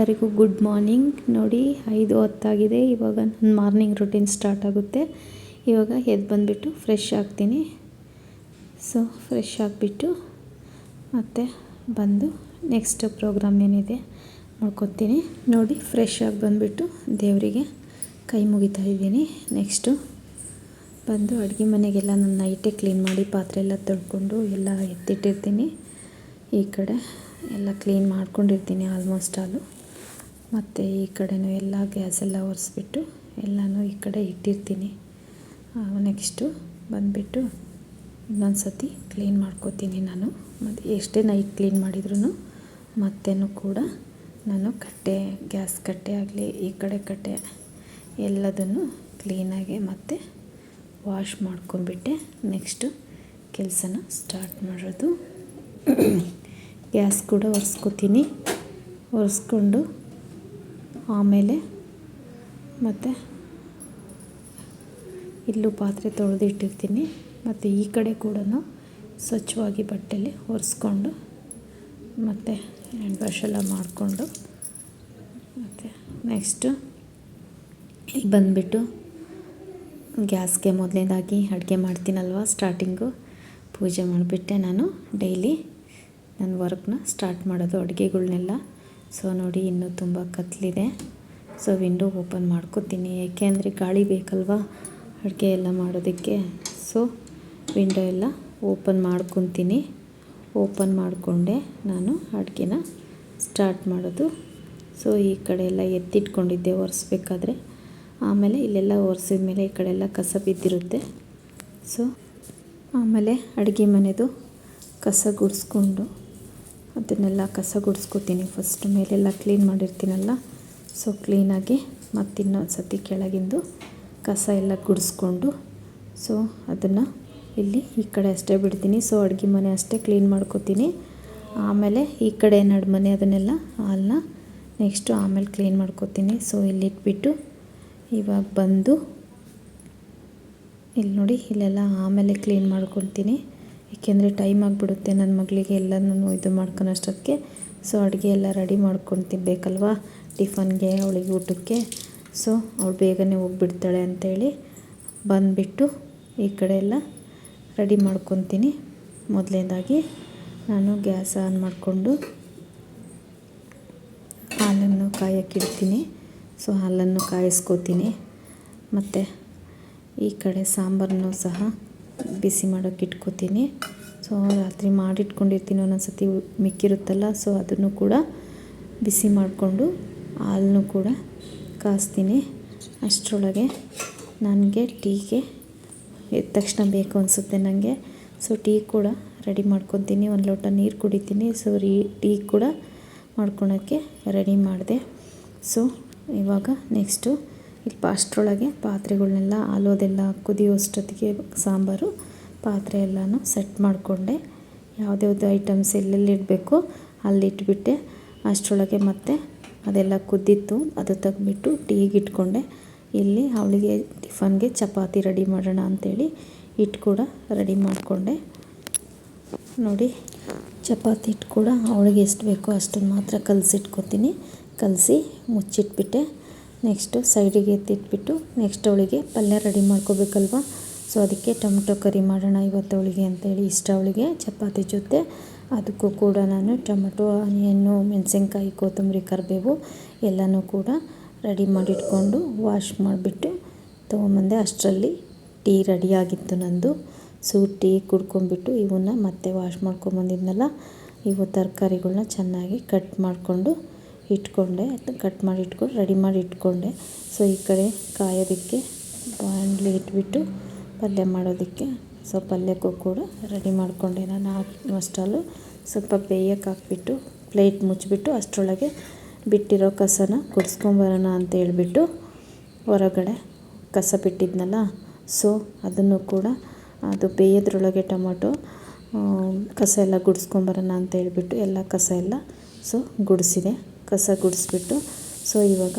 ಎಲ್ಲರಿಗೂ good morning. ನೋಡಿ, ಐದು ಹೊತ್ತಾಗಿದೆ. ಇವಾಗ ನನ್ನ ಮಾರ್ನಿಂಗ್ ರುಟೀನ್ ಸ್ಟಾರ್ಟ್ ಆಗುತ್ತೆ. ಇವಾಗ ಎದ್ದು ಬಂದುಬಿಟ್ಟು ಫ್ರೆಶ್ ಆಗ್ತೀನಿ. ಸೊ ಫ್ರೆಶ್ ಆಗಿಬಿಟ್ಟು ಮತ್ತು ಬಂದು ನೆಕ್ಸ್ಟ್ ಪ್ರೋಗ್ರಾಮ್ ಏನಿದೆ ಮಾಡ್ಕೊತೀನಿ ನೋಡಿ ಫ್ರೆಶ್ ಆಗಿ ಬಂದುಬಿಟ್ಟು ದೇವರಿಗೆ ಕೈ ಮುಗಿತಾ ಇದ್ದೀನಿ. ನೆಕ್ಸ್ಟು ಬಂದು ಅಡುಗೆ ಮನೆಗೆಲ್ಲ ನನ್ನ ನೈಟೇ ಕ್ಲೀನ್ ಮಾಡಿ ಪಾತ್ರೆ ಎಲ್ಲ ತೊಳ್ಕೊಂಡು ಎಲ್ಲ ಎತ್ತಿಟ್ಟಿರ್ತೀನಿ. ಈ ಕಡೆ ಎಲ್ಲ ಕ್ಲೀನ್ ಮಾಡ್ಕೊಂಡಿರ್ತೀನಿ ಆಲ್ಮೋಸ್ಟ್ ಆಲು ಮತ್ತು ಈ ಕಡೆನೂ ಎಲ್ಲ ಗ್ಯಾಸೆಲ್ಲ ಒರೆಸ್ಬಿಟ್ಟು ಎಲ್ಲನೂ ಈ ಕಡೆ ಇಟ್ಟಿರ್ತೀನಿ. ನೆಕ್ಸ್ಟು ಬಂದುಬಿಟ್ಟು ಇನ್ನೊಂದು ಸತಿ ಕ್ಲೀನ್ ಮಾಡ್ಕೋತೀನಿ ನಾನು. ಮತ್ತು ಎಷ್ಟೇ ನೈಟ್ ಕ್ಲೀನ್ ಮಾಡಿದ್ರೂ ಮತ್ತೇನು ಕೂಡ ನಾನು ಕಟ್ಟೆ, ಗ್ಯಾಸ್ ಕಟ್ಟೆ ಆಗಲಿ, ಈ ಕಡೆ ಕಟ್ಟೆ ಎಲ್ಲದನ್ನು ಕ್ಲೀನಾಗಿ ಮತ್ತೆ ವಾಶ್ ಮಾಡ್ಕೊಂಬಿಟ್ಟೆ ನೆಕ್ಸ್ಟು ಕೆಲಸನ ಸ್ಟಾರ್ಟ್ ಮಾಡೋದು. ಗ್ಯಾಸ್ ಕೂಡ ಒರೆಸ್ಕೋತೀನಿ. ಒರೆಸ್ಕೊಂಡು ಆಮೇಲೆ ಮತ್ತು ಇಲ್ಲೂ ಪಾತ್ರೆ ತೊಳೆದಿಟ್ಟಿರ್ತೀನಿ ಮತ್ತು ಈ ಕಡೆ ಕೂಡ ಸ್ವಚ್ಛವಾಗಿ ಬಟ್ಟೆಯಲ್ಲಿ ಒರೆಸ್ಕೊಂಡು ಮತ್ತು ಹ್ಯಾಂಡ್ ವಾಶ್ ಎಲ್ಲ ಮಾಡಿಕೊಂಡು ಮತ್ತು ನೆಕ್ಸ್ಟು ಇಲ್ಲಿ ಬಂದುಬಿಟ್ಟು ಗ್ಯಾಸ್ಗೆ ಮೊದಲನೇದಾಗಿ ಅಡುಗೆ ಮಾಡ್ತೀನಲ್ವ ಸ್ಟಾರ್ಟಿಂಗು ಪೂಜೆ ಮಾಡಿಬಿಟ್ಟೆ ನಾನು ಡೈಲಿ ನನ್ನ ವರ್ಕ್ನ ಸ್ಟಾರ್ಟ್ ಮಾಡೋದು ಅಡುಗೆಗಳ್ನೆಲ್ಲ. ಸೊ ನೋಡಿ, ಇನ್ನೂ ತುಂಬ ಕತ್ತಲಿದೆ ಸೊ ವಿಂಡೋ ಓಪನ್ ಮಾಡ್ಕೋತೀನಿ. ಏಕೆಂದರೆ ಗಾಳಿ ಬೇಕಲ್ವಾ? ಅಡುಗೆ ಎಲ್ಲ ಮಾಡೋದಕ್ಕೆ. ಸೊ ವಿಂಡೋ ಎಲ್ಲ ಓಪನ್ ಮಾಡ್ಕೊತೀನಿ. ಓಪನ್ ಮಾಡಿಕೊಂಡೆ ನಾನು ಅಡುಗೆನ ಸ್ಟಾರ್ಟ್ ಮಾಡೋದು. ಸೊ ಈ ಕಡೆ ಎಲ್ಲ ಎತ್ತಿಟ್ಕೊಂಡಿದ್ದೆ ಒರೆಸ್ಬೇಕಾದ್ರೆ. ಆಮೇಲೆ ಇಲ್ಲೆಲ್ಲ ಒರೆಸಿದ ಮೇಲೆ ಈ ಕಡೆ ಎಲ್ಲ ಕಸ ಬಿದ್ದಿರುತ್ತೆ. ಸೊ ಆಮೇಲೆ ಅಡುಗೆ ಮನೆದು ಕಸ ಗುಡಿಸ್ಕೊಂಡು ಅದನ್ನೆಲ್ಲ ಕಸ ಗುಡಿಸ್ಕೋತೀನಿ. ಫಸ್ಟ್ ಮೇಲೆಲ್ಲ ಕ್ಲೀನ್ ಮಾಡಿರ್ತೀನಲ್ಲ? ಸೊ ಕ್ಲೀನಾಗಿ ಮತ್ತಿನ್ನೊಂದು ಸತಿ ಕೆಳಗಿಂದು ಕಸ ಎಲ್ಲ ಗುಡಿಸ್ಕೊಂಡು ಸೊ ಅದನ್ನು ಇಲ್ಲಿ ಈ ಕಡೆ ಅಷ್ಟೇ ಬಿಡ್ತೀನಿ. ಸೊ ಅಡುಗೆ ಮನೆ ಅಷ್ಟೇ ಕ್ಲೀನ್ ಮಾಡ್ಕೋತೀನಿ. ಆಮೇಲೆ ಈ ಕಡೆ ನಡುಮನೆ ಅದನ್ನೆಲ್ಲ ಹಾಲನ್ನ ನೆಕ್ಸ್ಟು ಆಮೇಲೆ ಕ್ಲೀನ್ ಮಾಡ್ಕೋತೀನಿ. ಸೊ ಇಲ್ಲಿಟ್ಬಿಟ್ಟು ಇವಾಗ ಬಂದು ಇಲ್ಲಿ ನೋಡಿ ಇಲ್ಲೆಲ್ಲ ಆಮೇಲೆ ಕ್ಲೀನ್ ಮಾಡ್ಕೊತೀನಿ ಏಕೆಂದರೆ ಟೈಮ್ ಆಗಿಬಿಡುತ್ತೆ ನನ್ನ ಮಗಳಿಗೆ ಎಲ್ಲನೂ ಇದು ಮಾಡ್ಕೊಳೋಷ್ಟೊತ್ತಿಗೆ ಸೊ ಅಡುಗೆ ಎಲ್ಲ ರೆಡಿ ಮಾಡ್ಕೊಂಡು ತಿನ್ನಬೇಕಲ್ವಾ ಟಿಫನ್ಗೆ, ಅವಳಿಗೆ ಊಟಕ್ಕೆ. ಸೊ ಅವಳು ಬೇಗನೆ ಹೋಗ್ಬಿಡ್ತಾಳೆ ಅಂಥೇಳಿ ಬಂದುಬಿಟ್ಟು ಈ ಕಡೆ ಎಲ್ಲ ರೆಡಿ ಮಾಡ್ಕೊತೀನಿ. ಮೊದಲನೇದಾಗಿ ನಾನು ಗ್ಯಾಸ್ ಆನ್ ಮಾಡಿಕೊಂಡು ಹಾಲನ್ನು ಕಾಯಕ್ಕಿಡ್ತೀನಿ ಸೊ ಹಾಲನ್ನು ಕಾಯಿಸ್ಕೋತೀನಿ. ಮತ್ತು ಈ ಕಡೆ ಸಾಂಬಾರನ್ನು ಸಹ ಬಿಸಿ ಮಾಡೋಕ್ಕೆ ಇಟ್ಕೋತೀನಿ. ಸೊ ರಾತ್ರಿ ಮಾಡಿಟ್ಕೊಂಡಿರ್ತೀನಿ ಒಂದೊಂದು ಸತಿ ಮಿಕ್ಕಿರುತ್ತಲ್ಲ ಸೊ ಅದನ್ನು ಕೂಡ ಬಿಸಿ ಮಾಡಿಕೊಂಡು ಹಾಲನ್ನು ಕೂಡ ಕಾಯಿಸ್ತೀನಿ ಅಷ್ಟರೊಳಗೆ ನನಗೆ ಟೀಗೆ ಎದ್ದ ತಕ್ಷಣ ಬೇಕು ಅನಿಸುತ್ತೆ ನನಗೆ. ಸೊ ಟೀ ಕೂಡ ರೆಡಿ ಮಾಡ್ಕೊತೀನಿ. ಒಂದು ಲೋಟ ನೀರು ಕುಡಿತೀನಿ. ಸೊ ರೀ, ಟೀ ಕೂಡ ಮಾಡ್ಕೊಳೋಕ್ಕೆ ರೆಡಿ ಮಾಡಿದೆ. ಸೊ ಇವಾಗ ನೆಕ್ಸ್ಟು ಇಲ್ಲಿ ಅಷ್ಟರೊಳಗೆ ಪಾತ್ರೆಗಳನ್ನೆಲ್ಲ ಆಲೋದೆಲ್ಲ ಕುದಿಯೋಷ್ಟೊತ್ತಿಗೆ ಸಾಂಬಾರು, ಪಾತ್ರೆ ಎಲ್ಲನೂ ಸೆಟ್ ಮಾಡಿಕೊಂಡೆ. ಯಾವುದ್ಯಾವ್ದು ಐಟಮ್ಸ್ ಎಲ್ಲೆಲ್ಲಿ ಇಡಬೇಕು ಅಲ್ಲಿಟ್ಬಿಟ್ಟೆ ಅಷ್ಟರೊಳಗೆ ಮತ್ತೆ ಅದೆಲ್ಲ ಕುದ್ದಿತ್ತು ಅದು ತೆಗೆದ್ಬಿಟ್ಟು ಟೀಗೆ ಇಟ್ಕೊಂಡೆ. ಇಲ್ಲಿ ಅವಳಿಗೆ ಟಿಫನ್ಗೆ ಚಪಾತಿ ರೆಡಿ ಮಾಡೋಣ ಅಂಥೇಳಿ ಹಿಟ್ಟು ಕೂಡ ರೆಡಿ ಮಾಡಿಕೊಂಡೆ. ನೋಡಿ, ಚಪಾತಿ ಹಿಟ್ಟು ಕೂಡ ಅವಳಿಗೆ ಎಷ್ಟು ಬೇಕೋ ಅಷ್ಟನ್ನು ಮಾತ್ರ ಕಲಸಿಟ್ಕೊತೀನಿ. ಕಲಸಿ ಮುಚ್ಚಿಟ್ಬಿಟ್ಟೆ. ನೆಕ್ಸ್ಟು ಸೈಡಿಗೆ ಎತ್ತಿಟ್ಬಿಟ್ಟು ನೆಕ್ಸ್ಟ್ ಅವಳಿಗೆ ಪಲ್ಯ ರೆಡಿ ಮಾಡ್ಕೋಬೇಕಲ್ವ? ಸೊ ಅದಕ್ಕೆ ಟೊಮೆಟೊ ಕರಿ ಮಾಡೋಣ ಇವತ್ತು ಅವಳಿಗೆ ಅಂತೇಳಿ. ಇಷ್ಟ ಅವಳಿಗೆ ಚಪಾತಿ ಜೊತೆ. ಅದಕ್ಕೂ ಕೂಡ ನಾನು ಟೊಮೆಟೊ ಆನಿಯನ್ನು, ಮೆಣಸಿನ್ಕಾಯಿ, ಕೊತ್ತಂಬರಿ, ಕರಿಬೇವು ಎಲ್ಲನೂ ಕೂಡ ರೆಡಿ ಮಾಡಿಟ್ಕೊಂಡು ವಾಶ್ ಮಾಡಿಬಿಟ್ಟು ತೊಗೊಂಬಂದೆ ಅಷ್ಟರಲ್ಲಿ ಟೀ ರೆಡಿಯಾಗಿತ್ತು ನಂದು. ಸೊ ಟೀ ಕುಡ್ಕೊಂಬಿಟ್ಟು ಇವನ್ನ ಮತ್ತೆ ವಾಶ್ ಮಾಡ್ಕೊಂಬಂದಿದ್ನಲ್ಲ, ಇವು ತರಕಾರಿಗಳನ್ನ ಚೆನ್ನಾಗಿ ಕಟ್ ಮಾಡಿಕೊಂಡು ಇಟ್ಕೊಂಡೆ ಕಟ್ ಮಾಡಿ ಇಟ್ಕೊಂಡು ರೆಡಿ ಮಾಡಿ ಇಟ್ಕೊಂಡೆ. ಸೊ ಈ ಕಡೆ ಕಾಯೋದಕ್ಕೆ ಬಾಣಲಿ ಇಟ್ಬಿಟ್ಟು ಪಲ್ಯ ಮಾಡೋದಕ್ಕೆ ಸೊ ಪಲ್ಯಕ್ಕೂ ಕೂಡ ರೆಡಿ ಮಾಡಿಕೊಂಡೆ ನಾನು. ಅಷ್ಟಲ್ಲು ಸ್ವಲ್ಪ ಬೇಯಕ್ಕೆ ಹಾಕ್ಬಿಟ್ಟು ಪ್ಲೇಟ್ ಮುಚ್ಚಿಬಿಟ್ಟು ಅಷ್ಟರೊಳಗೆ ಬಿಟ್ಟಿರೋ ಕಸನ ಗುಡಿಸ್ಕೊಂಬರೋಣ ಅಂತ ಹೇಳಿಬಿಟ್ಟು ಹೊರಗಡೆ ಕಸ ಬಿಟ್ಟಿದ್ನಲ್ಲ. ಸೊ ಅದನ್ನು ಕೂಡ ಅದು ಬೇಯೋದ್ರೊಳಗೆ ಟೊಮೊಟೊ ಕಸ ಎಲ್ಲ ಗುಡಿಸ್ಕೊಂಬರೋಣ ಅಂತ ಹೇಳಿಬಿಟ್ಟು ಎಲ್ಲ ಕಸ ಎಲ್ಲ ಸೊ ಗುಡಿಸಿದೆ. ಕಸ ಗುಡಿಸ್ಬಿಟ್ಟು, ಸೊ ಇವಾಗ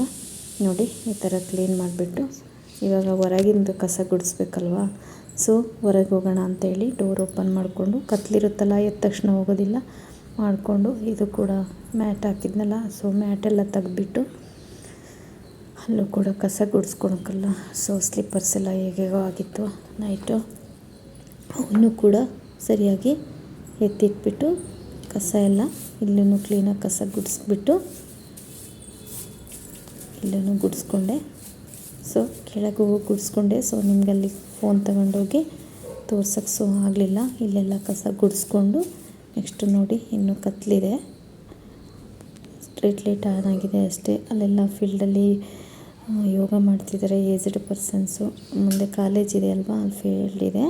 ನೋಡಿ ಈ ಥರ ಕ್ಲೀನ್ ಮಾಡಿಬಿಟ್ಟು ಇವಾಗ ಹೊರಗಿಂದು ಕಸ ಗುಡಿಸ್ಬೇಕಲ್ವಾ? ಸೊ ಹೊರಗೆ ಹೋಗೋಣ ಅಂತೇಳಿ ಡೋರ್ ಓಪನ್ ಮಾಡಿಕೊಂಡು, ಕತ್ಲಿರುತ್ತಲ್ಲ, ಎದ್ದ ತಕ್ಷಣ ಹೋಗೋದಿಲ್ಲ, ಮಾಡಿಕೊಂಡು ಇದು ಕೂಡ ಮ್ಯಾಟ್ ಹಾಕಿದ್ನಲ್ಲ, ಸೊ ಮ್ಯಾಟೆಲ್ಲ ತೆಗೆದ್ಬಿಟ್ಟು ಅಲ್ಲೂ ಕೂಡ ಕಸ ಗುಡಿಸ್ಕೊಳಕ್ಕಲ್ಲ ಸೊ ಸ್ಲಿಪ್ಪರ್ಸ್ ಎಲ್ಲ ಹೇಗೇಗೋ ಆಗಿತ್ತು ನೈಟು ಅವನ್ನೂ ಕೂಡ ಸರಿಯಾಗಿ ಎತ್ತಿಟ್ಬಿಟ್ಟು ಕಸ ಎಲ್ಲ ಇಲ್ಲೂ ಕ್ಲೀನಾಗಿ ಕಸ ಗುಡಿಸ್ಬಿಟ್ಟು ಇಲ್ಲೂ ಗುಡಿಸ್ಕೊಂಡೆ. ಸೊ ಕೆಳಗೆ ಹೋಗಿ ಗುಡಿಸ್ಕೊಂಡೆ. ಸೊ ನಿಮಗಲ್ಲಿ ಫೋನ್ ತಗೊಂಡೋಗಿ ತೋರ್ಸೋಕ್ಕೆ ಸೊ ಆಗಲಿಲ್ಲ. ಇಲ್ಲೆಲ್ಲ ಕಸ ಗುಡಿಸ್ಕೊಂಡು ನೆಕ್ಸ್ಟು ನೋಡಿ ಇನ್ನೂ ಕತ್ತಲಿದೆ ಸ್ಟ್ರೀಟ್ ಲೈಟ್ ಆನ್ ಆಗಿದೆ ಅಷ್ಟೇ. ಅಲ್ಲೆಲ್ಲ ಫೀಲ್ಡಲ್ಲಿ ಯೋಗ ಮಾಡ್ತಿದ್ದಾರೆ ಏಜ್ಡ್ ಪರ್ಸನ್ಸು ಮುಂದೆ ಕಾಲೇಜ್ ಇದೆ ಅಲ್ವಾ? ಅಲ್ಲಿ ಫೀಲ್ಡ್ ಇದೆ.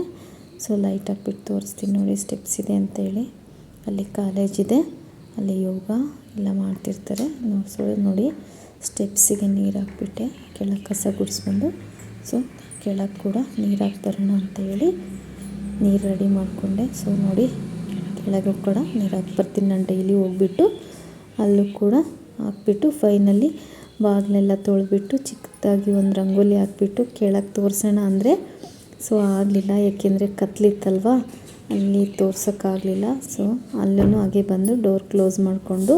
ಸೊ ಲೈಟ್ ಹಾಕ್ಬಿಟ್ಟು ತೋರಿಸ್ತೀನಿ ನೋಡಿ ಸ್ಟೆಪ್ಸ್ ಇದೆ ಅಂತೇಳಿ ಅಲ್ಲಿ ಕಾಲೇಜ್ ಇದೆ. ಅಲ್ಲಿ ಯೋಗ ಎಲ್ಲ ಮಾಡ್ತಿರ್ತಾರೆ. ಸೊ ನೋಡಿ ಸ್ಟೆಪ್ಸಿಗೆ ನೀರು ಹಾಕ್ಬಿಟ್ಟೆ, ಕೆಳಗೆ ಕಸ ಗುಡಿಸ್ಕೊಂಡು. ಸೊ ಕೆಳಗೆ ಕೂಡ ನೀರು ಹಾಕ್ತಾರೋಣ ಅಂತ ಹೇಳಿ ನೀರು ರೆಡಿ ಮಾಡಿಕೊಂಡೆ. ಸೊ ನೋಡಿ ಕೆಳಗೆ ಕೂಡ ನೀರು ಹಾಕಿ ಬರ್ತೀನಿ. ನಾನು ಡೈಲಿ ಹೋಗ್ಬಿಟ್ಟು ಅಲ್ಲೂ ಕೂಡ ಹಾಕ್ಬಿಟ್ಟು ಫೈನಲಿ ಬಾಗಿಲೆಲ್ಲ ತೊಳೆದ್ಬಿಟ್ಟು ಚಿಕ್ಕದಾಗಿ ಒಂದು ರಂಗೋಲಿ ಹಾಕ್ಬಿಟ್ಟು ಕೆಳಗೆ ತೋರಿಸೋಣ ಅಂದರೆ ಸೊ ಆಗಲಿಲ್ಲ. ಯಾಕೆಂದರೆ ಕತ್ಲಿತ್ತಲ್ವ? ಅಲ್ಲಿ ತೋರ್ಸೋಕ್ಕಾಗಲಿಲ್ಲ. ಸೊ ಅಲ್ಲೂ ಹಾಗೆ ಬಂದು ಡೋರ್ ಕ್ಲೋಸ್ ಮಾಡಿಕೊಂಡು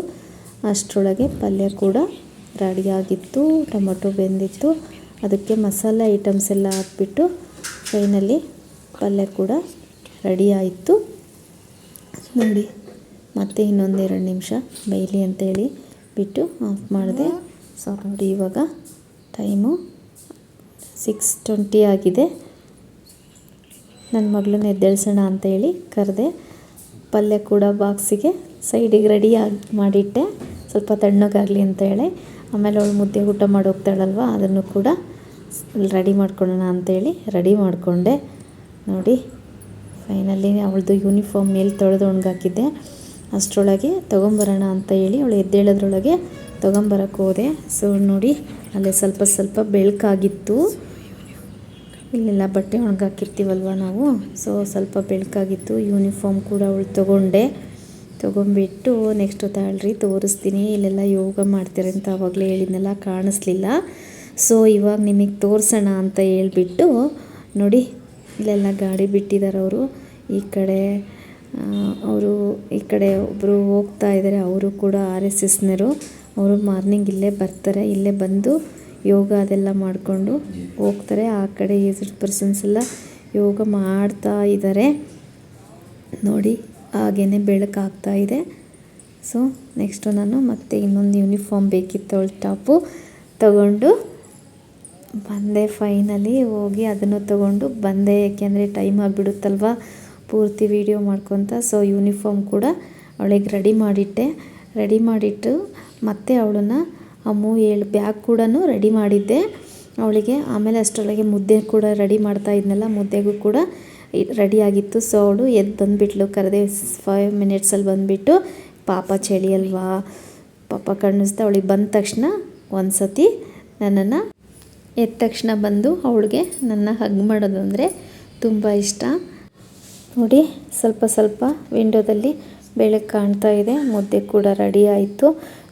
ಅಷ್ಟರೊಳಗೆ ಪಲ್ಯ ಕೂಡ ರೆಡಿಯಾಗಿತ್ತು ಟೊಮೊಟೊ ಬೆಂದಿತ್ತು. ಅದಕ್ಕೆ ಮಸಾಲ ಐಟಮ್ಸ್ ಎಲ್ಲ ಹಾಕ್ಬಿಟ್ಟು ಫೈನಲಿ ಪಲ್ಯ ಕೂಡ ರೆಡಿ ಆಯಿತು. ನೋಡಿ, ಮತ್ತೆ ಇನ್ನೊಂದೆರಡು ನಿಮಿಷ ಬೇಯಲಿ ಅಂತೇಳಿ ಬಿಟ್ಟು ಆಫ್ ಮಾಡಿದೆ. ಸೊ ನೋಡಿ ಇವಾಗ ಟೈಮು ಸಿಕ್ಸ್ ಟ್ವೆಂಟಿ ಆಗಿದೆ. ನನ್ನ ಮಗಳನ್ನ ಎದ್ದೇಳ್ಸೋಣ ಅಂತೇಳಿ ಕರೆದೆ. ಪಲ್ಯ ಕೂಡ ಬಾಕ್ಸಿಗೆ ಸೈಡಿಗೆ ರೆಡಿ ಆಗಿ ಮಾಡಿಟ್ಟೆ. ಸ್ವಲ್ಪ ತಣ್ಣಗಾಗಲಿ ಅಂತೇಳಿ ಆಮೇಲೆ ಅವಳು ಮುದ್ದೆ ಊಟ ಮಾಡಿ ಹೋಗ್ತಾಳಲ್ವ, ಅದನ್ನು ಕೂಡ ರೆಡಿ ಮಾಡ್ಕೊಳ್ಳೋಣ ಅಂತೇಳಿ ರೆಡಿ ಮಾಡಿಕೊಂಡೆ. ನೋಡಿ ಫೈನಲಿ ಅವಳದು ಯೂನಿಫಾರ್ಮ್ ಮೇಲೆ ತೊಳೆದು ಒಣಗಾಕಿದ್ದೆ. ಅಷ್ಟರೊಳಗೆ ತೊಗೊಂಬರೋಣ ಅಂತ ಹೇಳಿ ಅವಳು ಎದ್ದೇಳೋದ್ರೊಳಗೆ ತೊಗೊಂಬರಕ್ಕೆ ಹೋದೆ. ಸೊ ನೋಡಿ, ಅಲ್ಲೇ ಸ್ವಲ್ಪ ಸ್ವಲ್ಪ ಬೆಳಕಾಗಿತ್ತು. ಇಲ್ಲೆಲ್ಲ ಬಟ್ಟೆ ಒಣಗಾಕಿರ್ತೀವಲ್ವ ನಾವು? ಸೊ ಸ್ವಲ್ಪ ಬೆಳಕಾಗಿತ್ತು ಯೂನಿಫಾರ್ಮ್ ಕೂಡ ಅವಳು ತೊಗೊಂಡೆ. ತೊಗೊಂಬಿಟ್ಟು ನೆಕ್ಸ್ಟ್ ತಾಳ್ರಿ ತೋರಿಸ್ತೀನಿ, ಇಲ್ಲೆಲ್ಲ ಯೋಗ ಮಾಡ್ತಾರೆ ಅಂತ ಆವಾಗಲೇ ಹೇಳಿದ್ನೆಲ್ಲ, ಕಾಣಿಸ್ಲಿಲ್ಲ. ಸೊ ಇವಾಗ ನಿಮಗೆ ತೋರಿಸೋಣ ಅಂತ ಹೇಳಿಬಿಟ್ಟು, ನೋಡಿ, ಇಲ್ಲೆಲ್ಲ ಗಾಡಿ ಬಿಟ್ಟಿದ್ದಾರೆ ಅವರು. ಈ ಕಡೆ ಅವರು ಈ ಕಡೆ ಒಬ್ಬರು ಹೋಗ್ತಾ ಇದ್ದಾರೆ ಅವರು ಕೂಡ ಆರ್ ಎಸ್ ಎಸ್ನರು ಅವರು ಮಾರ್ನಿಂಗ್ ಇಲ್ಲೇ ಬರ್ತಾರೆ, ಇಲ್ಲೇ ಬಂದು ಯೋಗ ಅದೆಲ್ಲ ಮಾಡಿಕೊಂಡು ಹೋಗ್ತಾರೆ. ಆ ಕಡೆ ಏಜ್ಡ್ ಪರ್ಸನ್ಸ್ ಎಲ್ಲ ಯೋಗ ಮಾಡ್ತಾ ಇದ್ದಾರೆ ನೋಡಿ ಹಾಗೇ ಬೆಳಕಾಗ್ತಾ ಇದೆ. ಸೊ ನೆಕ್ಸ್ಟು ನಾನು ಮತ್ತೆ ಇನ್ನೊಂದು ಯೂನಿಫಾರ್ಮ್ ಬೇಕಿತ್ತು ಅವಳು ಟಾಪು ತಗೊಂಡು ಬಂದೆ ಫೈನಲಿ ಹೋಗಿ ಅದನ್ನು ತಗೊಂಡು ಬಂದೆ. ಏಕೆಂದರೆ ಟೈಮ್ ಆಗಿಬಿಡುತ್ತಲ್ವ ಪೂರ್ತಿ ವೀಡಿಯೋ ಮಾಡ್ಕೊತ. ಸೊ ಯೂನಿಫಾರ್ಮ್ ಕೂಡ ಅವಳಿಗೆ ರೆಡಿ ಮಾಡಿಟ್ಟೆ. ರೆಡಿ ಮಾಡಿಟ್ಟು ಮತ್ತೆ ಅವಳನ್ನು ಅಮ್ಮು ಏಳು ಬ್ಯಾಗ್ ಕೂಡ ರೆಡಿ ಮಾಡಿದ್ದೆ. ಅವಳಿಗೆ ಆಮೇಲೆ ಅಷ್ಟರೊಳಗೆ ಮುದ್ದೆ ಕೂಡ ರೆಡಿ ಮಾಡ್ತಾ ಇದ್ನಲ್ಲ, ಮುದ್ದೆಗೂ ಕೂಡ ರೆಡಿ ಆಗಿತ್ತು. ಸೊ ಅವಳು ಎದ್ದು ಬಂದುಬಿಟ್ಲು, ಕರೆದೆ ಫೈವ್ ಮಿನಿಟ್ಸಲ್ಲಿ ಬಂದುಬಿಟ್ಟು, ಪಾಪ ಚಳಿ ಅಲ್ವಾ? ಪಾಪ ಕಣ್ಣಿಸ್ತಾ ಅವಳಿಗೆ ಬಂದ ತಕ್ಷಣ ಒಂದು ಸತಿ ನನ್ನನ್ನು ಎದ್ದ ತಕ್ಷಣ ಬಂದು ಅವಳಿಗೆ ನನ್ನ ಹಗ್ ಮಾಡೋದು ಅಂದರೆ ತುಂಬ ಇಷ್ಟ. ನೋಡಿ, ಸ್ವಲ್ಪ ಸ್ವಲ್ಪ ವಿಂಡೋದಲ್ಲಿ ಬೆಳಕು ಕಾಣ್ತಾ ಇದೆ. ಮುದ್ದೆ ಕೂಡ ರೆಡಿ ಆಯಿತು.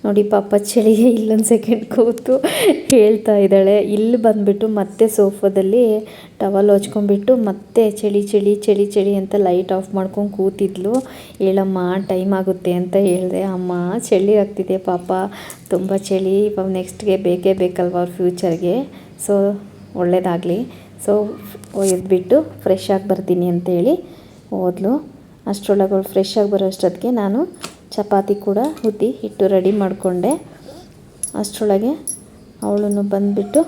ನೋಡಿ ಪಾಪ ಚಳಿಗೆ ಇಲ್ಲೊಂದು ಸೆಕೆಂಡ್ ಕೂತು ಹೇಳ್ತಾ ಇದ್ದಾಳೆ. ಇಲ್ಲಿ ಬಂದುಬಿಟ್ಟು ಮತ್ತೆ ಸೋಫಾದಲ್ಲಿ ಟವಲ್ ಹೊಚ್ಕೊಂಡ್ಬಿಟ್ಟು ಮತ್ತೆ ಚಳಿ ಚಳಿ ಚಳಿ ಚಳಿ ಅಂತ ಲೈಟ್ ಆಫ್ ಮಾಡ್ಕೊಂಡು ಕೂತಿದ್ಲು. ಹೇಳಮ್ಮ ಟೈಮ್ ಆಗುತ್ತೆ ಅಂತ ಹೇಳಿದೆ. ಅಮ್ಮ, ಚಳಿ ಆಗ್ತಿದೆ ಪಾಪ. ತುಂಬ ಚಳಿ. ಇವಾಗ ನೆಕ್ಸ್ಟ್ಗೆ ಬೇಕೇ ಬೇಕಲ್ವ ಅವ್ರ ಫ್ಯೂಚರ್ಗೆ ಸೊ ಒಳ್ಳೇದಾಗಲಿ. ಸೊ ಎದ್ಬಿಟ್ಟು ಫ್ರೆಶ್ ಆಗಿ ಬರ್ತೀನಿ ಅಂತೇಳಿ ಹೋದ್ಲು ಅಷ್ಟರೊಳಗೆ ಫ್ರೆಶ್ ಆಗಿ ಬರೋ ಅಷ್ಟೊತ್ತಿಗೆ ನಾನು ಚಪಾತಿ ಕೂಡ ಉದ್ದಿ ಹಿಟ್ಟು ರೆಡಿ ಮಾಡಿಕೊಂಡೆ. ಅಷ್ಟರೊಳಗೆ ಅವಳನ್ನು ಬಂದುಬಿಟ್ಟು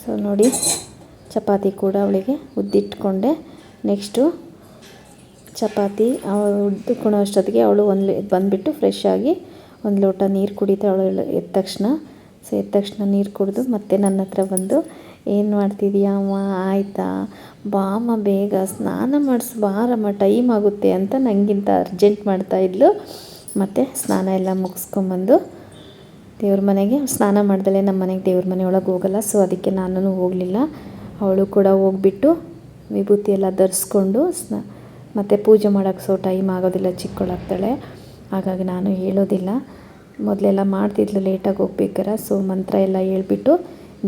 ಸೊ ನೋಡಿ, ಚಪಾತಿ ಕೂಡ ಅವಳಿಗೆ ಉದ್ದಿಟ್ಕೊಂಡೆ. ನೆಕ್ಸ್ಟು ಚಪಾತಿ ಅವಳು ಉದ್ದುಕೊಳ್ಳೋ ಅಷ್ಟೊತ್ತಿಗೆ ಅವಳು ಒಂದು ಬಂದುಬಿಟ್ಟು ಫ್ರೆಶ್ ಆಗಿ ಒಂದು ಲೋಟ ನೀರು ಕುಡಿತಾ ಅವಳು ಎದ್ದ ತಕ್ಷಣ. ಸೊ ಎದ್ದ ತಕ್ಷಣ ನೀರು ಕುಡಿದು ಮತ್ತೆ ನನ್ನ ಹತ್ರ ಬಂದು ಏನು ಅಮ್ಮ? ಆಯಿತಾ? ಬಾಮ್ಮ ಬೇಗ. ಸ್ನಾನ ಮಾಡಿಸು ಬಾರಮ್ಮ ಟೈಮ್ ಆಗುತ್ತೆ ಅಂತ ನನಗಿಂತ ಅರ್ಜೆಂಟ್ ಮಾಡ್ತಾಯಿದ್ಲು ಮತ್ತು ಸ್ನಾನ ಎಲ್ಲ ಮುಗಿಸ್ಕೊಂಬಂದು ದೇವ್ರ ಮನೆಗೆ. ಸ್ನಾನ ಮಾಡ್ದಲೇ ನಮ್ಮ ಮನೆಗೆ ದೇವ್ರ ಮನೆ ಒಳಗೆ ಹೋಗಲ್ಲ ಸೊ ಅದಕ್ಕೆ ನಾನು ಹೋಗಲಿಲ್ಲ. ಅವಳು ಕೂಡ ಹೋಗ್ಬಿಟ್ಟು ವಿಭೂತಿ ಎಲ್ಲ ಧರಿಸ್ಕೊಂಡು ಸ್ನ, ಮತ್ತು ಪೂಜೆ ಮಾಡೋಕ್ಕೆ ಸೊ ಟೈಮ್ ಆಗೋದಿಲ್ಲ ಚಿಕ್ಕವಳಾಗ್ತಾಳೆ ಹಾಗಾಗಿ ನಾನು ಹೇಳೋದಿಲ್ಲ. ಮೊದಲೆಲ್ಲ ಮಾಡ್ತಿದ್ಲು ಲೇಟಾಗಿ ಹೋಗ್ಬೇಕಾರೆ ಸೊ ಮಂತ್ರ ಎಲ್ಲ ಹೇಳ್ಬಿಟ್ಟು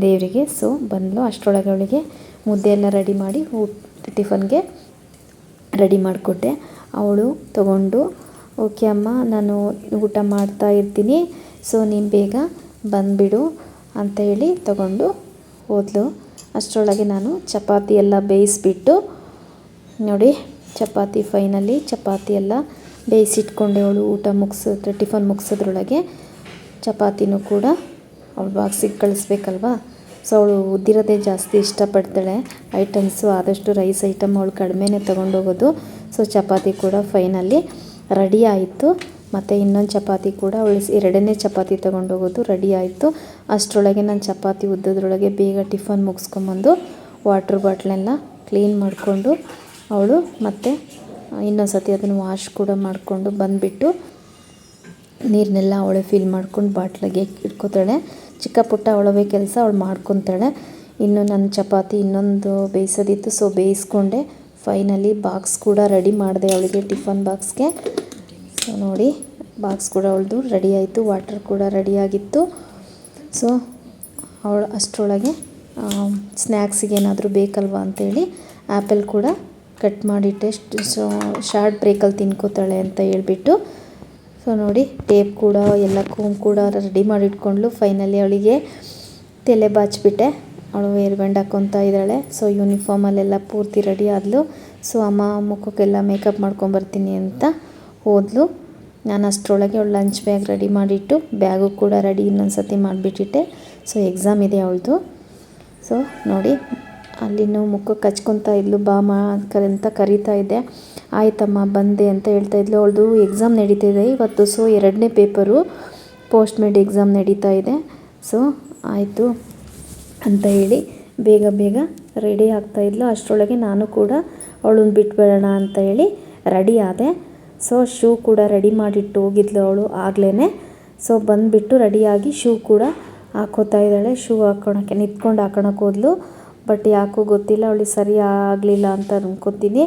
ದೇವರಿಗೆ ಸೊ ಬಂದಳು ಅಷ್ಟರೊಳಗೆ ಅವಳಿಗೆ ಮುದ್ದೆ ರೆಡಿ ಮಾಡಿ ಟಿಫನ್ಗೆ ರೆಡಿ ಮಾಡಿಕೊಟ್ಟೆ. ಅವಳು ತಗೊಂಡು, ಓಕೆ ಅಮ್ಮ, ನಾನು ಊಟ ಮಾಡ್ತಾ ಇರ್ತೀನಿ. ಸೊ ನೀನು ಬೇಗ ಬಂದುಬಿಡು ಅಂತ ಹೇಳಿ ತಗೊಂಡು ಹೋದ್ಲು. ಅಷ್ಟರೊಳಗೆ ನಾನು ಚಪಾತಿ ಎಲ್ಲ ಬೇಯಿಸ್ಬಿಟ್ಟು, ನೋಡಿ, ಚಪಾತಿ ಫೈನಲಿ ಚಪಾತಿ ಎಲ್ಲ ಬೇಯಿಸಿಟ್ಕೊಂಡೆ ಅವಳು. ಊಟ ಮುಗಿಸಿದ್ರೆ, ಟಿಫನ್ ಮುಗಿಸೋದ್ರೊಳಗೆ ಚಪಾತಿನೂ ಕೂಡ ಅವಳು ಬಾಕ್ಸಿಗೆ ಕಳಿಸ್ಬೇಕಲ್ವಾ ಸೊ ಅವಳು ಉದ್ದಿರೋದೇ ಜಾಸ್ತಿ ಇಷ್ಟಪಡ್ತಾಳೆ. ಐಟಮ್ಸು ಆದಷ್ಟು ರೈಸ್ ಐಟಮ್ ಅವಳು ಕಡಿಮೆನೇ ತೊಗೊಂಡೋಗೋದು. ಸೊ ಚಪಾತಿ ಕೂಡ ಫೈನಲಿ ರೆಡಿ ಆಯಿತು. ಮತ್ತು ಇನ್ನೊಂದು ಚಪಾತಿ ಕೂಡ ಅವಳು ಎರಡನೇ ಚಪಾತಿ ತೊಗೊಂಡೋಗೋದು ರೆಡಿ ಆಯಿತು. ಅಷ್ಟರೊಳಗೆ ನಾನು ಚಪಾತಿ ಉದ್ದದ್ರೊಳಗೆ ಬೇಗ ಟಿಫನ್ ಮುಗಿಸ್ಕೊಂಬಂದು ವಾಟ್ರ್ ಬಾಟ್ಲೆಲ್ಲ ಕ್ಲೀನ್ ಮಾಡಿಕೊಂಡು ಅವಳು ಮತ್ತು ಇನ್ನೊಂದು ಸತಿ ಅದನ್ನು ವಾಶ್ ಕೂಡ ಮಾಡಿಕೊಂಡು ಬಂದುಬಿಟ್ಟು ನೀರನ್ನೆಲ್ಲ ಅವಳೇ ಫಿಲ್ ಮಾಡ್ಕೊಂಡು ಬಾಟ್ಲಿಗೆ ಇಟ್ಕೋತಾಳೆ. ಚಿಕ್ಕ ಪುಟ್ಟ ಅವಳವೇ ಕೆಲಸ ಅವಳು ಮಾಡ್ಕೊತಾಳೆ. ಇನ್ನು ನನ್ನ ಚಪಾತಿ ಇನ್ನೊಂದು ಬೇಯಿಸೋದಿತ್ತು ಸೊ ಬೇಯಿಸ್ಕೊಂಡೆ. ಫೈನಲಿ ಬಾಕ್ಸ್ ಕೂಡ ರೆಡಿ ಮಾಡಿದೆ ಅವಳಿಗೆ ಟಿಫನ್ ಬಾಕ್ಸ್ಗೆ ಸೊ ನೋಡಿ ಬಾಕ್ಸ್ ಕೂಡ ಅವಳದು ರೆಡಿ ಆಯಿತು ವಾಟರ್ ಕೂಡ ರೆಡಿಯಾಗಿತ್ತು ಸೊ ಅವಳು ಅಷ್ಟರೊಳಗೆ ಸ್ನ್ಯಾಕ್ಸಿಗೆ ಏನಾದರೂ ಬೇಕಲ್ವಾ ಅಂತೇಳಿ ಆ್ಯಪಲ್ ಕೂಡ ಕಟ್ ಮಾಡಿಟ್ಟೆ. ಸೊ ಶಾರ್ಟ್ ಬ್ರೇಕಲ್ಲಿ ತಿನ್ಕೋತಾಳೆ ಅಂತ ಹೇಳ್ಬಿಟ್ಟು. ಸೊ ನೋಡಿ ಟೇಪ್ ಕೂಡ, ಎಲ್ಲ ಕೂಮ್ ಕೂಡ ರೆಡಿ ಮಾಡಿಟ್ಕೊಂಡ್ಲು. ಫೈನಲಿ ಅವಳಿಗೆ ತಲೆ ಬಾಚಿಬಿಟ್ಟೆ. ಅವಳು ಏರ್ ಬ್ಯಾಂಡ್ ಹಾಕ್ಕೊತಾ ಇದ್ದಾಳೆ. ಸೊ ಯೂನಿಫಾರ್ಮಲ್ಲೆಲ್ಲ ಪೂರ್ತಿ ರೆಡಿ ಆದಲು. ಸೊ ಅಮ್ಮ ಮುಖಕ್ಕೆಲ್ಲ ಮೇಕಪ್ ಮಾಡ್ಕೊಂಬರ್ತೀನಿ ಅಂತ ಹೋದ್ಲು. ನಾನು ಅಷ್ಟರೊಳಗೆ ಅವಳು ಲಂಚ್ ಬ್ಯಾಗ್ ರೆಡಿ ಮಾಡಿಟ್ಟು ಬ್ಯಾಗು ಕೂಡ ರೆಡಿ ಇನ್ನೊಂದು ಸತಿ ಮಾಡಿಬಿಟ್ಟಿಟ್ಟೆ. ಸೊ ಎಕ್ಸಾಮ್ ಇದೆ ಅವಳದು. ಸೊ ನೋಡಿ ಅಲ್ಲಿನೂ ಮುಖಕ್ಕೆ ಹಚ್ಕೊತಾ ಇದ್ಲು, ಬಾ ಮಾ ಅಂತ ಕರೀತಾ ಇದ್ದೆ. ಆಯ್ತಮ್ಮ, ಬಂದೆ ಅಂತ ಹೇಳ್ತಾ ಇದ್ಲು. ಅವಳದು ಎಕ್ಸಾಮ್ ನಡೀತಿದೆ ಇವತ್ತು ಸೊ ಎರಡನೇ ಪೇಪರು ಪೋಸ್ಟ್ ಮೇಡ್ ಎಕ್ಸಾಮ್ ನಡೀತಾ ಇದೆ. ಸೊ ಆಯಿತು ಅಂತ ಹೇಳಿ ಬೇಗ ಬೇಗ ರೆಡಿ ಆಗ್ತಾ ಇದ್ಲು. ಅಷ್ಟರೊಳಗೆ ನಾನು ಕೂಡ ಅವಳನ್ನ ಬಿಟ್ಬಿಡೋಣ ಅಂತ ಹೇಳಿ ರೆಡಿ ಆದೆ. ಸೊ ಶೂ ಕೂಡ ರೆಡಿ ಮಾಡಿಟ್ಟು ಹೋಗಿದ್ಲು ಅವಳು ಆಗ್ಲೇ ಸೊ ಬಂದುಬಿಟ್ಟು ರೆಡಿಯಾಗಿ ಶೂ ಕೂಡ ಹಾಕೋತಾ ಇದ್ದಾಳೆ. ಶೂ ಹಾಕೋಣಕ್ಕೆ ನಿಂತ್ಕೊಂಡು ಹಾಕೊಳಕ್ಕೆ ಹೋದ್ಲು. ಬಟ್ ಯಾಕೋ ಗೊತ್ತಿಲ್ಲ, ಅವಳಿಗೆ ಸರಿ ಆಗಲಿಲ್ಲ ಅಂತ ಅನ್ಕೋತೀನಿ.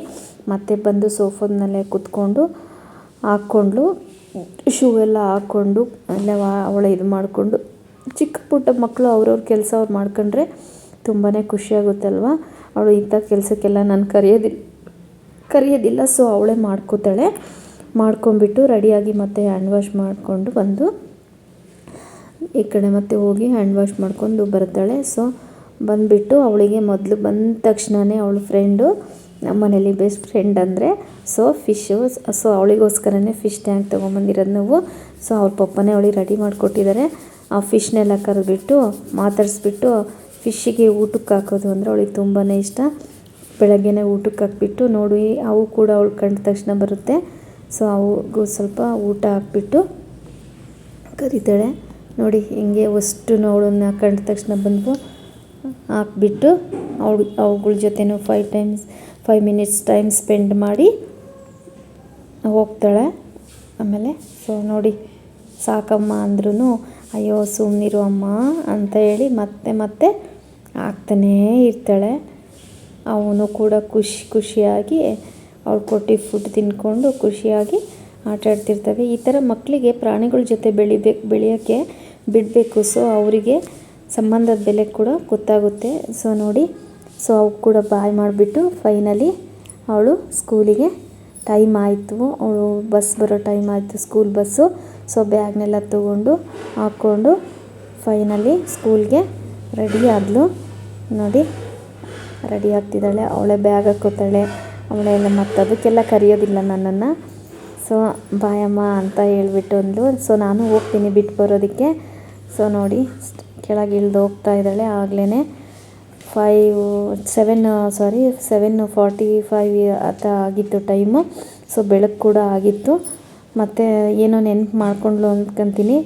ಮತ್ತೆ ಬಂದು ಸೋಫಾದ ಮೇಲೆ ಕೂತ್ಕೊಂಡು ಹಾಕ್ಕೊಂಡ್ಲು ಶೂ ಎಲ್ಲ ಹಾಕ್ಕೊಂಡು ಎಲ್ಲ ಅವಳ ಇದು ಮಾಡಿಕೊಂಡು. ಚಿಕ್ಕ ಪುಟ್ಟ ಮಕ್ಕಳು ಅವ್ರವ್ರ ಕೆಲಸ ಅವ್ರು ಮಾಡ್ಕೊಂಡ್ರೆ ತುಂಬಾ ಖುಷಿಯಾಗುತ್ತಲ್ವ ಅವಳು ಇಂಥ ಕೆಲಸಕ್ಕೆಲ್ಲ ನಾನು ಕರೆಯೋದಿಲ್ಲ ಕರೆಯೋದಿಲ್ಲ ಸೊ ಅವಳೇ ಮಾಡ್ಕೋತಾಳೆ. ಮಾಡ್ಕೊಂಬಿಟ್ಟು ರೆಡಿಯಾಗಿ ಮತ್ತೆ ಹ್ಯಾಂಡ್ ವಾಶ್ ಮಾಡಿಕೊಂಡು ಬಂದು ಈ ಕಡೆ ಮತ್ತೆ ಹೋಗಿ ಹ್ಯಾಂಡ್ ವಾಶ್ ಮಾಡ್ಕೊಂಡು ಬರ್ತಾಳೆ. ಸೊ ಬಂದುಬಿಟ್ಟು ಅವಳಿಗೆ ಮೊದಲು ಬಂದ ತಕ್ಷಣವೇ ಅವಳ ಫ್ರೆಂಡು ನಮ್ಮ ಮನೇಲಿ ಬೆಸ್ಟ್ ಫ್ರೆಂಡ್ ಅಂದರೆ ಸೊ ಫಿಶ್ಶು ಸೊ ಅವಳಿಗೋಸ್ಕರನೇ ಫಿಶ್ ಟ್ಯಾಂಕ್ ತೊಗೊಂಬಂದಿರೋದು ನಾವು. ಸೊ ಅವ್ರ ಪಪ್ಪನೇ ಅವಳಿಗೆ ರೆಡಿ ಮಾಡಿಕೊಟ್ಟಿದ್ದಾರೆ. ಆ ಫಿಶ್ನೆಲ್ಲ ಕರೆದ್ಬಿಟ್ಟು ಮಾತಾಡಿಸ್ಬಿಟ್ಟು ಫಿಶ್ಶಿಗೆ ಊಟಕ್ಕೆ ಹಾಕೋದು ಅಂದರೆ ಅವಳಿಗೆ ತುಂಬಾ ಇಷ್ಟ. ಬೆಳಗ್ಗೆನೇ ಊಟಕ್ಕೆ ಹಾಕ್ಬಿಟ್ಟು ನೋಡಿ, ಅವು ಕೂಡ ಅವಳು ಕಂಡ ತಕ್ಷಣ ಬರುತ್ತೆ. ಸೊ ಅವಗೂ ಸ್ವಲ್ಪ ಊಟ ಹಾಕ್ಬಿಟ್ಟು ಕರಿತಾಳೆ. ನೋಡಿ, ಹಿಂಗೆ ಅಷ್ಟು ಅವಳನ್ನ ಕಂಡ ತಕ್ಷಣ ಬಂದು ಹಾಕ್ಬಿಟ್ಟು ಅವ್ಳು ಅವುಗಳ ಜೊತೆನೂ five times five minutes time spend ಮಾಡಿ ಹೋಗ್ತಾಳೆ. ಆಮೇಲೆ ಸೊ ನೋಡಿ, ಸಾಕಮ್ಮ ಅಂದ್ರೂ ಅಯ್ಯೋ ಸುಮ್ಮನಿರು ಅಮ್ಮ ಅಂತ ಹೇಳಿ ಮತ್ತೆ ಮತ್ತೆ ಆಗ್ತಾನೇ ಇರ್ತಾಳೆ. ಅವನು ಕೂಡ ಖುಷಿ, ಖುಷಿಯಾಗಿ ಅವ್ಳು ಕೊಟ್ಟಿ ಫುಡ್ ತಿಂದ್ಕೊಂಡು ಖುಷಿಯಾಗಿ ಆಟ ಆಡ್ತಿರ್ತವೆ ಈ ಥರ ಮಕ್ಕಳಿಗೆ ಪ್ರಾಣಿಗಳ ಜೊತೆ ಬೆಳಿಬೇಕು ಬೆಳೆಯೋಕ್ಕೆ ಬಿಡಬೇಕು. ಸೊ ಅವರಿಗೆ ಸಂಬಂಧದ ಬೆಲೆ ಕೂಡ ಗೊತ್ತಾಗುತ್ತೆ. ಸೊ ನೋಡಿ. ಸೊ ಅವು ಕೂಡ ಬಾಯ್ ಮಾಡಿಬಿಟ್ಟು ಫೈನಲಿ ಅವಳು ಸ್ಕೂಲಿಗೆ ಟೈಮ್ ಆಯಿತು. ಅವಳು ಬಸ್ ಬರೋ ಟೈಮ್ ಆಯಿತು ಸ್ಕೂಲ್ ಬಸ್ಸು ಸೊ ಬ್ಯಾಗ್ನೆಲ್ಲ ತೊಗೊಂಡು ಹಾಕ್ಕೊಂಡು ಫೈನಲಿ ಸ್ಕೂಲ್ಗೆ ರೆಡಿ ಆದಳು ನೋಡಿ. ರೆಡಿ ಆಗ್ತಿದ್ದಾಳೆ. ಅವಳೇ ಬ್ಯಾಗ್ ಹಾಕೋತಾಳೆ. ಅವಳೆಲ್ಲ ಮತ್ತು ಅದಕ್ಕೆಲ್ಲ ಕರೆಯೋದಿಲ್ಲ ನನ್ನನ್ನು. ಸೊ ಬಾಯಮ್ಮ ಅಂತ ಹೇಳ್ಬಿಟ್ಟು ಅಂದ್ಲು. ಸೊ ನಾನು ಹೋಗ್ತೀನಿ, ಬಿಟ್ಟು ಬರೋದಕ್ಕೆ. ಸೊ ನೋಡಿ. ಕೆಳಗೆ ಇಳಿದು ಹೋಗ್ತಾ ಇದ್ದಾಳೆ. ಆಗ್ಲೇ five seven sorry seven forty five ಆತ ಆಗಿತ್ತು ಟೈಮು ಸೊ ಬೆಳಕು ಕೂಡ ಆಗಿತ್ತು. ಮತ್ತು ಏನೋ ನೆನಪು ಮಾಡ್ಕೊಂಡ್ಲು ಅಂದ್ಕೊಂತೀನಿ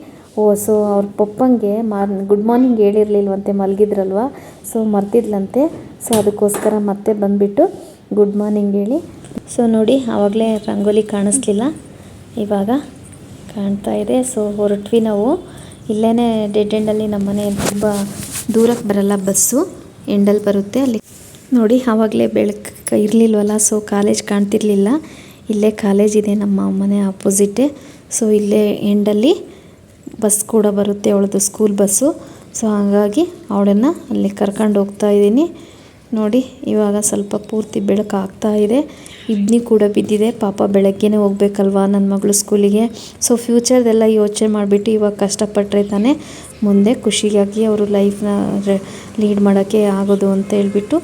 ಓ ಸೊ ಅವ್ರ ಪಪ್ಪಂಗೆ ಮಾರ್ ಗುಡ್ ಮಾರ್ನಿಂಗ್ ಹೇಳಿರ್ಲಿಲ್ವಂತೆ, ಮಲಗಿದ್ರಲ್ವ? ಸೊ ಮರ್ತಿದ್ಲಂತೆ ಸೊ ಅದಕ್ಕೋಸ್ಕರ ಮತ್ತೆ ಬಂದುಬಿಟ್ಟು ಗುಡ್ ಮಾರ್ನಿಂಗ್ ಹೇಳಿ. ಸೊ ನೋಡಿ, ಆವಾಗಲೇ ರಂಗೋಲಿ ಕಾಣಿಸ್ಲಿಲ್ಲ. ಇವಾಗ ಕಾಣ್ತಾ ಇದೆ. ಸೊ ಹೊರಟ್ವಿ ನಾವು. ಇಲ್ಲೇ ಡೆಡ್ ಎಂಡಲ್ಲಿ ನಮ್ಮ ಮನೆ ತುಂಬ ದೂರಕ್ಕೆ ಬರಲ್ಲ ಬಸ್ಸು. ಎಂಡಲ್ಲಿ ಬರುತ್ತೆ. ಅಲ್ಲಿ ನೋಡಿ, ಆವಾಗಲೇ ಬೆಳಕು ಇರಲಿಲ್ವಲ್ಲ ಸೊ ಕಾಲೇಜ್ ಕಾಣ್ತಿರ್ಲಿಲ್ಲ. ಇಲ್ಲೇ ಕಾಲೇಜ್ ಇದೆ ನಮ್ಮ ಮನೆ ಆಪೋಸಿಟೇ ಸೊ ಇಲ್ಲೇ ಎಂಡಲ್ಲಿ ಬಸ್ ಕೂಡ ಬರುತ್ತೆ ಅವಳದು ಸ್ಕೂಲ್ ಬಸ್ಸು. ಸೊ ಹಾಗಾಗಿ ಅವಳನ್ನು ಅಲ್ಲಿ ಕರ್ಕೊಂಡು ಹೋಗ್ತಾ ಇದ್ದೀನಿ. ನೋಡಿ, ಇವಾಗ ಸ್ವಲ್ಪ ಪೂರ್ತಿ ಬೆಳಕು ಆಗ್ತಾ ಇದೆ. ಇಬ್ನಿ ಕೂಡ ಬಿದ್ದಿದೆ. ಪಾಪ ಬೆಳಗ್ಗೆನೇ ಹೋಗ್ಬೇಕಲ್ವಾ ನನ್ನ ಮಗಳು ಸ್ಕೂಲಿಗೆ. ಸೊ ಫ್ಯೂಚರ್ದೆಲ್ಲ ಯೋಚನೆ ಮಾಡಿಬಿಟ್ಟು ಇವಾಗ ಕಷ್ಟಪಟ್ಟರೆ ತಾನೇ ಮುಂದೆ ಖುಷಿಯಾಗಿ ಅವರು ಲೈಫ್ನ ಲೀಡ್ ಮಾಡೋಕ್ಕೆ ಆಗೋದು ಅಂತ ಹೇಳ್ಬಿಟ್ಟು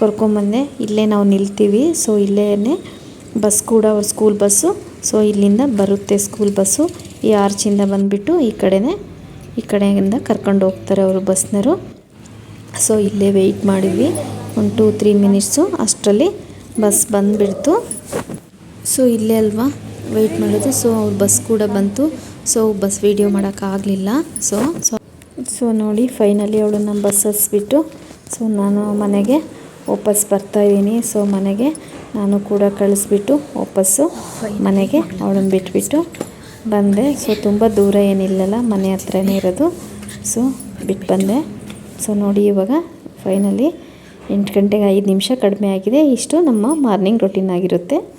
ಕರ್ಕೊಂಬಂದೆ. ಇಲ್ಲೇ ನಾವು ನಿಲ್ತೀವಿ. ಸೊ ಇಲ್ಲೇ ಬಸ್ ಕೂಡ ಅವ್ರ ಸ್ಕೂಲ್ ಬಸ್ಸು ಸೊ ಇಲ್ಲಿಂದ ಬರುತ್ತೆ ಸ್ಕೂಲ್ ಬಸ್ಸು ಈ ಆರ್ಚಿಂದ ಬಂದುಬಿಟ್ಟು ಈ ಕಡೆನೇ, ಈ ಕಡೆಯಿಂದ ಕರ್ಕೊಂಡು ಹೋಗ್ತಾರೆ ಅವರು ಬಸ್ನರು ಸೊ ಇಲ್ಲೇ ವೆಯ್ಟ್ ಮಾಡಿದ್ವಿ. ಒಂದು ಟೂ ತ್ರೀ ಮಿನಿಟ್ಸು ಅಷ್ಟರಲ್ಲಿ ಬಸ್ ಬಂದುಬಿಡ್ತು. ಸೊ ಇಲ್ಲೇ ಅಲ್ವಾ? ವೆಯ್ಟ್ ಮಾಡೋದು. ಸೊ ಅವ್ರ ಬಸ್ ಕೂಡ ಬಂತು. ಸೊ ಬಸ್ ವೀಡಿಯೋ ಮಾಡೋಕ್ಕಾಗಲಿಲ್ಲ ಸೊ ಸೊ ಸೊ ನೋಡಿ ಫೈನಲಿ ನಮ್ಮ ಬಸ್ ಹಸ್ಬಿಟ್ಟು ಸೊ ನಾನು ಮನೆಗೆ ವಾಪಸ್ ಬರ್ತಾಯಿದ್ದೀನಿ ಸೊ ಮನೆಗೆ ನಾನು ಕೂಡ ಕಳಿಸ್ಬಿಟ್ಟು ವಾಪಸ್ಸು ಮನೆಗೆ ಅವಳನ್ನು ಬಿಟ್ಬಿಟ್ಟು ಬಂದೆ. ಸೊ ತುಂಬ ದೂರ ಏನಿಲ್ಲಲ್ಲ, ಮನೆ ಹತ್ರನೇ ಇರೋದು. ಸೊ ಬಿಟ್ಟು ಬಂದೆ. ಸೊ ನೋಡಿ ಇವಾಗ ಫೈನಲಿ ಎಂಟು ಗಂಟೆಗೆ ಐದು ನಿಮಿಷ ಕಡಿಮೆ ಆಗಿದೆ. ಇಷ್ಟು ನಮ್ಮ ಮಾರ್ನಿಂಗ್ ರೊಟೀನ್ ಆಗಿರುತ್ತೆ.